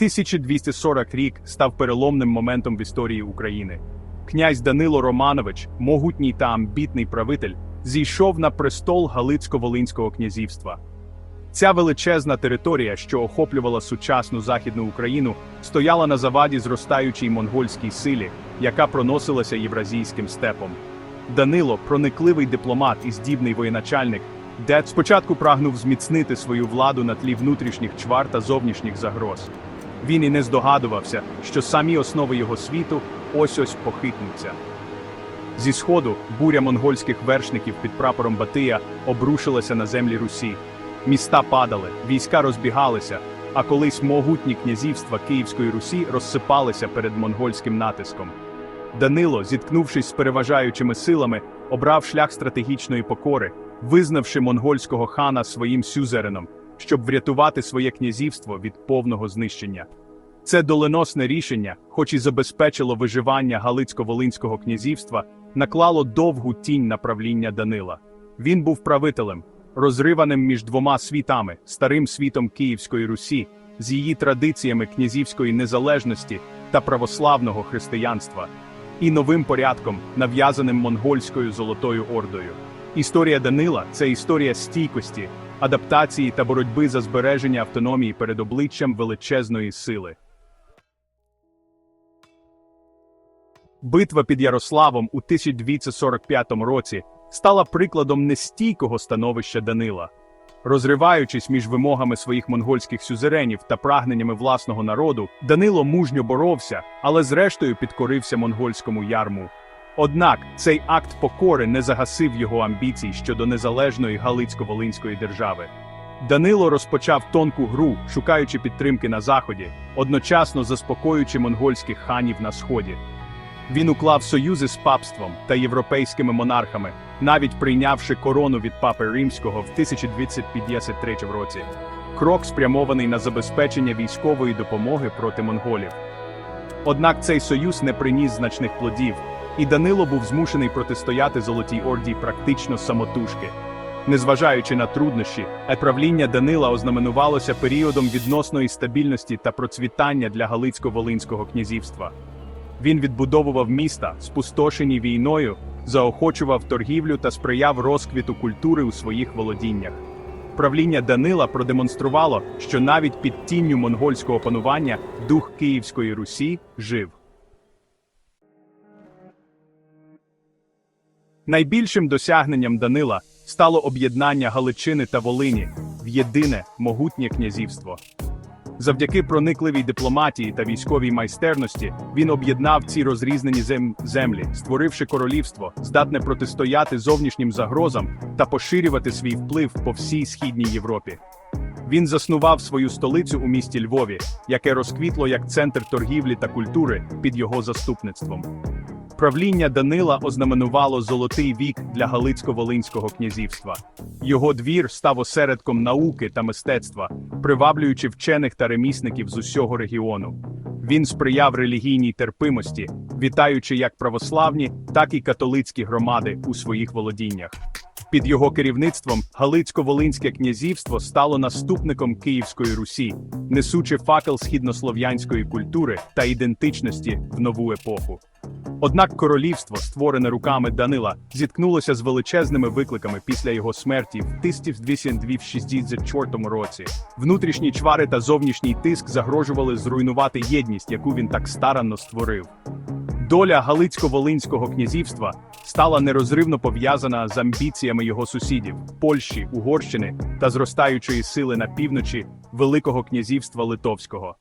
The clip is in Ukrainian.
1240 рік став переломним моментом в історії України. Князь Данило Романович, могутній та амбітний правитель, зійшов на престол Галицько-Волинського князівства. Ця величезна територія, що охоплювала сучасну західну Україну, стояла на заваді зростаючій монгольській силі, яка проносилася євразійським степом. Данило, проникливий дипломат і здібний воєначальник, де спочатку прагнув зміцнити свою владу на тлі внутрішніх чвар та зовнішніх загроз. Він і не здогадувався, що самі основи його світу ось-ось похитнуться. Зі сходу буря монгольських вершників під прапором Батия обрушилася на землі Русі. Міста падали, війська розбігалися, а колись могутні князівства Київської Русі розсипалися перед монгольським натиском. Данило, зіткнувшись з переважаючими силами, обрав шлях стратегічної покори, визнавши монгольського хана своїм сюзереном, щоб врятувати своє князівство від повного знищення. Це доленосне рішення, хоч і забезпечило виживання Галицько-Волинського князівства, наклало довгу тінь на правління Данила. Він був правителем, розриваним між двома світами, старим світом Київської Русі, з її традиціями князівської незалежності та православного християнства, і новим порядком, нав'язаним монгольською Золотою Ордою. Історія Данила це історія стійкості, адаптації та боротьби за збереження автономії перед обличчям величезної сили. Битва під Ярославом у 1245 році стала прикладом нестійкого становища Данила. Розриваючись між вимогами своїх монгольських сюзеренів та прагненнями власного народу, Данило мужньо боровся, але зрештою підкорився монгольському ярму. Однак цей акт покори не загасив його амбіцій щодо незалежної Галицько-Волинської держави. Данило розпочав тонку гру, шукаючи підтримки на заході, одночасно заспокоюючи монгольських ханів на сході. Він уклав союзи з папством та європейськими монархами, навіть прийнявши корону від папи римського в 1253 році. Крок спрямований на забезпечення військової допомоги проти монголів. Однак цей союз не приніс значних плодів, і Данило був змушений протистояти Золотій Орді практично самотужки. Незважаючи на труднощі, правління Данила ознаменувалося періодом відносної стабільності та процвітання для Галицько-Волинського князівства. Він відбудовував міста, спустошені війною, заохочував торгівлю та сприяв розквіту культури у своїх володіннях. Правління Данила продемонструвало, що навіть під тінню монгольського панування дух Київської Русі жив. Найбільшим досягненням Данила стало об'єднання Галичини та Волині в єдине могутнє князівство. Завдяки проникливій дипломатії та військовій майстерності він об'єднав ці розрізнені зем... землі, створивши королівство, здатне протистояти зовнішнім загрозам та поширювати свій вплив по всій східній Європі. Він заснував свою столицю у місті Львові, яке розквітло як центр торгівлі та культури під його заступництвом. Правління Данила ознаменувало золотий вік для Галицько-Волинського князівства. Його двір став осередком науки та мистецтва, приваблюючи вчених та ремісників з усього регіону. Він сприяв релігійній терпимості, вітаючи як православні, так і католицькі громади у своїх володіннях. Під його керівництвом Галицько-Волинське князівство стало наступником Київської Русі, несучи факел східнослов'янської культури та ідентичності в нову епоху. Однак королівство, створене руками Данила, зіткнулося з величезними викликами після його смерті в 1264 році. Внутрішні чвари та зовнішній тиск загрожували зруйнувати єдність, яку він так старанно створив. Доля Галицько-Волинського князівства стала нерозривно пов'язана з амбіціями його сусідів Польщі, Угорщини та зростаючої сили на півночі Великого князівства Литовського.